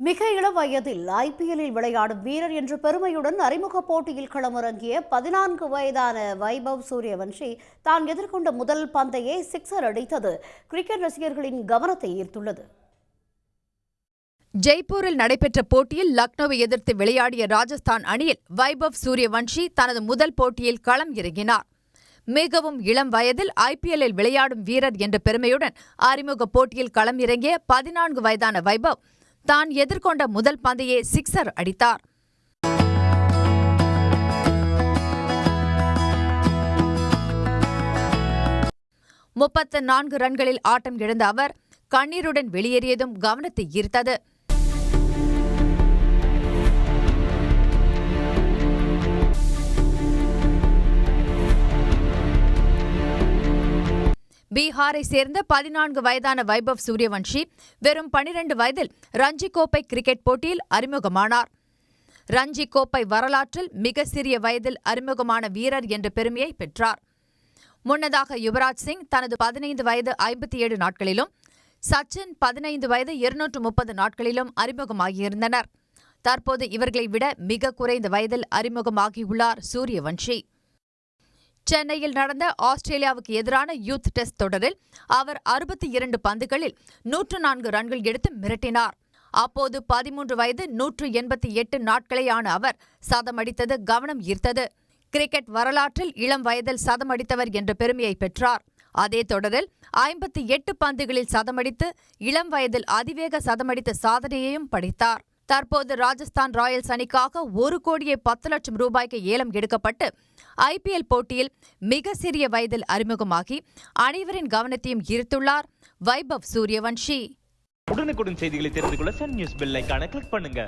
மிக இளம் வயதில் ஐபிஎல்லில் விளையாடும் வீரர் என்ற பெருமையுடன் அறிமுக போட்டியில் களமிறங்கிய பதினான்கு வயதான வைபவ் சூரியவன்ஷி தான் எதிர்கொண்ட முதல் பந்தையே சிக்ஸர் அடித்தது. கிரிக்கெட் ரசிகர்களின் கவனத்தை ஈர்த்துள்ளது. ஜெய்ப்பூரில் நடைபெற்ற போட்டியில் லக்னோவை எதிர்த்து விளையாடிய ராஜஸ்தான் அணியில் வைபவ் சூரியவன்ஷி தனது முதல் போட்டியில் களம் இறங்கினார். மிகவும் இளம் வயதில் ஐபிஎல்லில் விளையாடும் வீரர் என்ற பெருமையுடன் அறிமுக போட்டியில் களம் இறங்கிய பதினான்கு வயதான வைபவ் தான் எதிர்கொண்ட முதல் பந்தையே சிக்ஸர் அடித்தார். முப்பத்து நான்கு ரன்களில் ஆட்டம் இழந்த அவர் கண்ணீருடன் வெளியேறியதும் கவனத்தை ஈர்த்தது. பீகாரை சேர்ந்த பதினான்கு வயதான வைபவ் சூரியவன்ஷி வெறும் பனிரெண்டு வயதில் ரஞ்சி கோப்பை கிரிக்கெட் போட்டியில் அறிமுகமானார். ரஞ்சி கோப்பை வரலாற்றில் மிக சிறிய வயதில் அறிமுகமான வீரர் என்ற பெருமையை பெற்றார். முன்னதாக யுவராஜ் சிங் தனது பதினைந்து வயது ஐம்பத்தி ஏழு நாட்களிலும் சச்சின் பதினைந்து வயது இருநூற்று முப்பது நாட்களிலும் அறிமுகமாகியிருந்தனர். தற்போது இவர்களை விட மிக குறைந்த வயதில் அறிமுகமாகியுள்ளார் சூரியவன்ஷி. சென்னையில் நடந்த ஆஸ்திரேலியாவுக்கு எதிரான யூத் டெஸ்ட் தொடரில் அவர் அறுபத்தி இரண்டு பந்துகளில் நூற்று நான்கு ரன்கள் எடுத்து மிரட்டினார். அப்போது பதிமூன்று வயது நூற்று எண்பத்தி எட்டு நாட்களேயான அவர் சதமடித்தது கவனம் ஈர்த்தது. கிரிக்கெட் வரலாற்றில் இளம் வயதில் சதமடித்தவர் என்ற பெருமையை பெற்றார். அதே தொடரில் ஐம்பத்தி எட்டு பந்துகளில் சதமடித்து இளம் வயதில் அதிவேக சதமடித்த சாதனையையும் படைத்தார். தற்போது ராஜஸ்தான் ராயல்ஸ் அணிக்காக ஒரு கோடியே பத்து லட்சம் ரூபாய்க்கு ஏலம் எடுக்கப்பட்டு ஐபிஎல் போட்டியில் மிக சிறிய வயதில் அறிமுகமாகி அனைவரின் கவனத்தையும் ஈர்த்துள்ளார் வைபவ் சூரியவன்ஷி. உடனுக்குடன் செய்திகளை தெரிந்து கொள்ள சன் நியூஸ் பெல் கிளிக் பண்ணுங்க.